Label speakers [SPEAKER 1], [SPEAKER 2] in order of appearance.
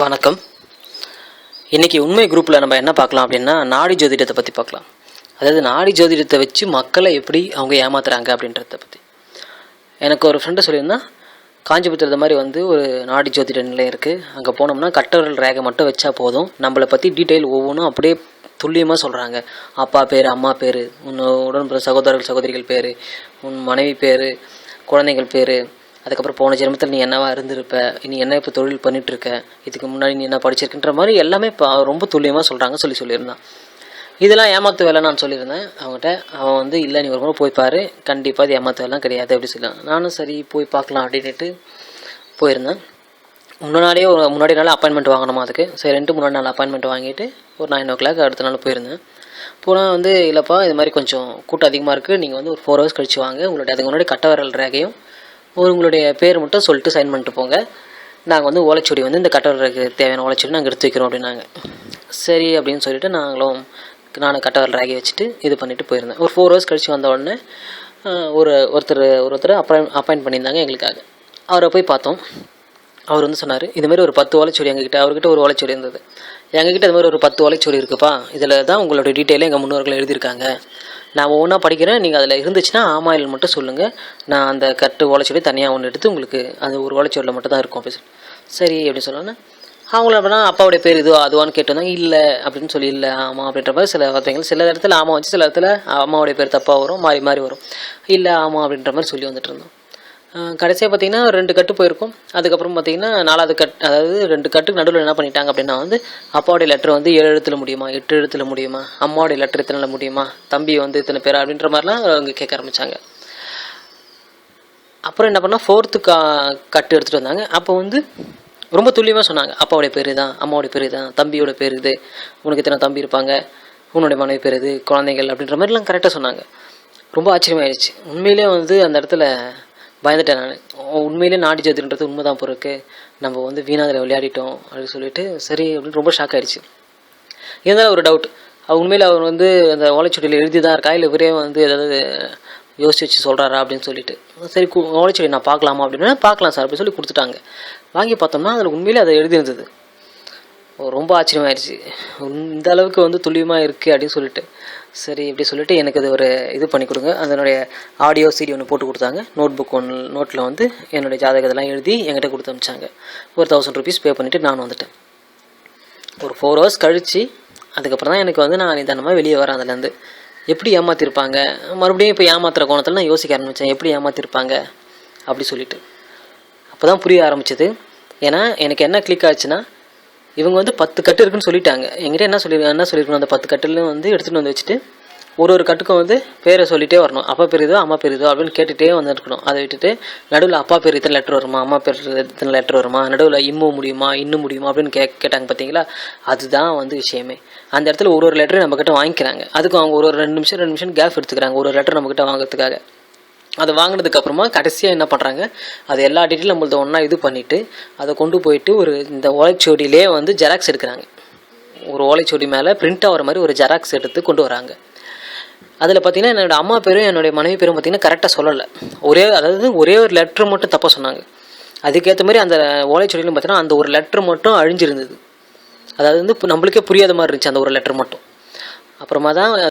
[SPEAKER 1] வணக்கம். இன்றைக்கி உண்மை குரூப்பில் நம்ம என்ன பார்க்கலாம் அப்படின்னா நாடி ஜோதிடத்தை பற்றி பார்க்கலாம். அதாவது நாடி ஜோதிடத்தை வச்சு மக்களை எப்படி அவங்க ஏமாத்துறாங்க அப்படின்றத பற்றி எனக்கு ஒரு ஃப்ரெண்டு சொல்லியிருந்தான் காஞ்சிபுரத்தில் இந்த மாதிரி வந்து ஒரு நாடி ஜோதிட நிலையம் இருக்குது அங்கே போனோம்னா கட்டவர்கள் ரேகை மட்டும் வச்சா போதும். நம்மளை பற்றி டீட்டெயில் ஒவ்வொன்றும் அப்படியே துல்லியமாக சொல்கிறாங்க அப்பா பேர் அம்மா பேர் உன் உடன் சகோதரர்கள் சகோதரிகள் பேர் உன் மனைவி பேர் குழந்தைகள் பேர் அதுக்கப்புறம் போன ஜென்மத்தில் நீ என்னவா இருந்திருப்ப? நீ என்ன இப்போ தொழில் பண்ணிட்டு இருக்க இதுக்கு முன்னாடி நீ என்ன படிச்சிருக்குன்ற மாதிரி எல்லாமே இப்போ ரொம்ப துல்லியமாக சொல்கிறாங்க சொல்லி சொல்லியிருந்தான். இதெல்லாம் ஏமாத்து வேலை நான் சொல்லியிருந்தேன். அவங்ககிட்ட அவன் வந்து இல்லை நீ ஒரு முறை போய் பாரு. கண்டிப்பாக அது ஏமாத்து வேலைலாம் கிடையாது அப்படி சொல்லலாம் நானும் சரி போய் பார்க்கலாம் அப்படின்ட்டு போயிருந்தேன். முன்னாடியே ஒரு முன்னாடி நாள் அப்பாயின்மெண்ட் வாங்கணுமா அதுக்கு? சரி ரெண்டு முன்னாடி நாள் அப்பாயின்மெண்ட் வாங்கிட்டு ஒரு நைன் ஓ கிளாக் அடுத்த நாள் போயிருந்தேன். போனால் வந்து இல்லைப்பா இது மாதிரி கொஞ்சம் கூட்டம் அதிகமாக இருக்குது நீங்கள் வந்து ஒரு ஃபோர் ஹவர்ஸ் கழிச்சு வாங்க. உங்களுடைய அதுக்கு முன்னாடி கட்ட விரல் ரேகையும் உங்களுடைய பேர் மட்டும் சொல்லிட்டு சைன் பண்ணிட்டு போங்க. நாங்கள் வந்து ஓலைச்சுவடி வந்து இந்த கட்ட தேவையான ஓலைச்சுவடி நாங்கள் எடுத்து வைக்கிறோம் அப்படின்னாங்க. சரி அப்படின்னு சொல்லிட்டு நாங்களும் நானும் கட்ட விரல் ரேகை வச்சுட்டு இது பண்ணிவிட்டு போயிருந்தேன். ஒரு ஃபோர் ஹவர்ஸ் கழித்து வந்த உடனே ஒரு ஒருத்தர் ஒருத்தர் அப்பாயின் அப்பாயின்ட் பண்ணியிருந்தாங்க எங்களுக்காக. அவரை போய் பார்த்தோம். அவர் வந்து சொன்னார் இதுமாரி ஒரு பத்து ஓலைச்சுவடி எங்ககிட்ட அவர்கிட்ட ஒரு ஓலைச்சுவடி இருந்தது. எங்ககிட்ட இது மாதிரி ஒரு பத்து ஓலைச்சுவடி இருக்குப்பா. இதில் தான் உங்களோட டீட்டெயிலும் எங்கள் முன்னோர்கள் எழுதியிருக்காங்க. நான் ஒவ்வொன்றா படிக்கிறேன். நீங்கள் அதில் இருந்துச்சுன்னா ஆமா இல்லை மட்டும் சொல்லுங்கள் நான் அந்த கட்டு ஓலைச்சுவடி தனியாக ஒன்று எடுத்து உங்களுக்கு அந்த ஒரு ஓலைச்சுவடியில் மட்டும் தான் இருக்கும் அப்படி சரி அப்படின்னு சொன்னோன்னே அவங்கள அப்படின்னா அப்பாவுடைய பேர் இதுவோ அதுவான்னு கேட்டு வந்தாங்க இல்லை அப்படின்னு சொல்லி இல்லை ஆமாம் அப்படின்ற மாதிரி சில வார்த்தைகள் சில இடத்துல ஆமாம் வச்சு சில இடத்துல அம்மாவுடைய பேர் தப்பாக வரும் மாறி மாறி வரும். இல்லை ஆமாம் அப்படின்ற மாதிரி சொல்லி வந்துட்டு இருந்தோம். கடைசியாக பார்த்தீங்கன்னா ரெண்டு கட்டு போயிருக்கும். அதுக்கப்புறம் பார்த்தீங்கன்னா நாலாவது கட் அதாவது ரெண்டு கட்டுக்கு நடுவில் என்ன பண்ணிட்டாங்க அப்படின்னா வந்து அப்பாவுடைய லெட்டர் வந்து ஏழு எழுத்துல முடியுமா எட்டு எழுத்துல முடியுமா அம்மாவுடைய லெட்டர் இத்தனை முடியுமா தம்பி வந்து இத்தனை பேர் அப்படின்ற மாதிரிலாம் அவங்க கேட்க ஆரம்பித்தாங்க அப்புறம் என்ன பண்ணால் ஃபோர்த்து கா கட்டு எடுத்துகிட்டு வந்தாங்க. அப்போ வந்து ரொம்ப துல்லியமாக சொன்னாங்க. அப்பாவுடைய பேர் தான் அம்மாவுடைய பேர் தான் தம்பியோட பேர் இது உனக்கு இத்தனை தம்பி இருப்பாங்க உன்னுடைய மனைவி பேர் இது குழந்தைகள் அப்படின்ற மாதிரிலாம் கரெக்டாக சொன்னாங்க. ரொம்ப ஆச்சரியமாயிடுச்சு உண்மையிலே வந்து அந்த இடத்துல பயந்துட்டேன் நான். உண்மையிலே நாடி ஜோதிடன்றது உண்மைதான் பொருக்கு நம்ம வந்து வீணாதில் விளையாடிட்டோம் அப்படின்னு சொல்லிட்டு சரி அப்படின்னு ரொம்ப ஷாக் ஆயிடுச்சு. இருந்தாலும் ஒரு டவுட் உண்மையில் அவர் வந்து அந்த ஓலைச்சுடியில் எழுதி தான் இருக்கா? இல்லை இவரே வந்து ஏதாவது யோசிச்சு வச்சு சொல்கிறாரா அப்படின்னு சொல்லிட்டு. சரி ஓலைச்சுடி நான் பார்க்கலாமா அப்படின்னா. பார்க்கலாம் சார் அப்படின்னு சொல்லி கொடுத்துட்டாங்க. வாங்கி பார்த்தோம்னா அதில் உண்மையிலே அதை எழுதியிருந்தது. ரொம்ப ஆச்சரியமாயிருச்சு. இந்த அளவுக்கு வந்து துல்லியமாக இருக்குது அப்படின்னு சொல்லிட்டு. சரி இப்படி சொல்லிட்டு எனக்கு அது ஒரு இது பண்ணி கொடுங்க. அதனுடைய ஆடியோ சீடி ஒன்று போட்டு கொடுத்தாங்க. நோட் புக் ஒன்று நோட்டில் வந்து என்னுடைய ஜாதகத்தெல்லாம் எழுதி என்கிட்ட கொடுத்து அனுப்பிச்சாங்க. ஒரு தௌசண்ட் ருபீஸ் பே பண்ணிவிட்டு நான் வந்துட்டேன். ஒரு ஃபோர் ஹவர்ஸ் கழித்து அதுக்கப்புறம் தான் எனக்கு வந்து நான் நிதானமாக வெளியே வரேன் அதுலேருந்து. எப்படி ஏமாற்றிருப்பாங்க மறுபடியும் இப்போ ஏமாத்துற கோணத்தில் நான் யோசிக்க ஆரம்பித்தேன் எப்படி ஏமாற்றிருப்பாங்க அப்படி சொல்லிட்டு. அப்போ தான் புரிய ஆரம்பிச்சது. ஏன்னா எனக்கு என்ன கிளிக் ஆச்சுன்னா இவங்க வந்து பத்து கட்டு இருக்குன்னு சொல்லிட்டாங்க. எங்கிட்ட என்ன சொல்லி என்ன சொல்லியிருக்கணும்? அந்த பத்து கட்டுலையும் வந்து எடுத்துகிட்டு வந்து வச்சுட்டு ஒரு ஒரு கட்டுக்கும் வந்து பேரை சொல்லிட்டே வரணும். அப்பா பேர் இதோ அம்மா பேர் இதோ அப்படின்னு கேட்டுகிட்டே வந்துருக்கணும் அதை விட்டுட்டு நடுவில் அப்பா பேர் இத்தனை லெட்டர் வருமா? அம்மா பேர் இத்தனை லெட்டர் வருமா? நடுவில் இம்மு முடியுமா? இன்னும் முடியுமா? அப்படின்னு கே கேட்டாங்க பார்த்தீங்களா அதுதான் வந்து விஷயமே. அந்த இடத்துல ஒரு ஒரு லெட்டரையும் நம்மக்கிட்ட வாங்கிக்கிறாங்க. அதுக்கு அவங்க ஒரு ஒரு ரெண்டு நிமிஷம் ரெண்டு நிமிஷம் கேப் எடுத்துக்கிறாங்க. ஒரு ஒரு லெட்டர் நம்மக்கிட்ட வாங்குறதுக்காக. அதை வாங்கினதுக்கு அப்புறமா கடைசியாக என்ன பண்ணுறாங்க அது எல்லா டீட்டெயிலும் நம்மள்த ஒன்றா இது பண்ணிவிட்டு அதை கொண்டு போயிட்டு ஒரு இந்த ஓலைச்சுவடியிலே வந்து ஜெராக்ஸ் எடுக்கிறாங்க. ஒரு ஓலைச்சுவடி மேலே பிரிண்ட் ஆகிற மாதிரி ஒரு ஜெராக்ஸ் எடுத்து கொண்டு வராங்க. அதில் பார்த்தீங்கன்னா என்னோட அம்மா பேரும் என்னுடைய மனைவி பேரும் பார்த்தீங்கன்னா கரெக்டாக சொல்லலை. ஒரே அதாவது ஒரே ஒரு லெட்ரு மட்டும் தப்பாக சொன்னாங்க. அதுக்கேற்ற மாதிரி அந்த ஓலைச்சுவடியிலும் பார்த்தீங்கன்னா அந்த ஒரு லெட்ரு மட்டும் அழிஞ்சிருந்தது. அதாவது வந்து இப்போ நம்மளுக்கே புரியாத மாதிரி இருந்துச்சு அந்த ஒரு லெட்ரு மட்டும். அப்புறமா தான்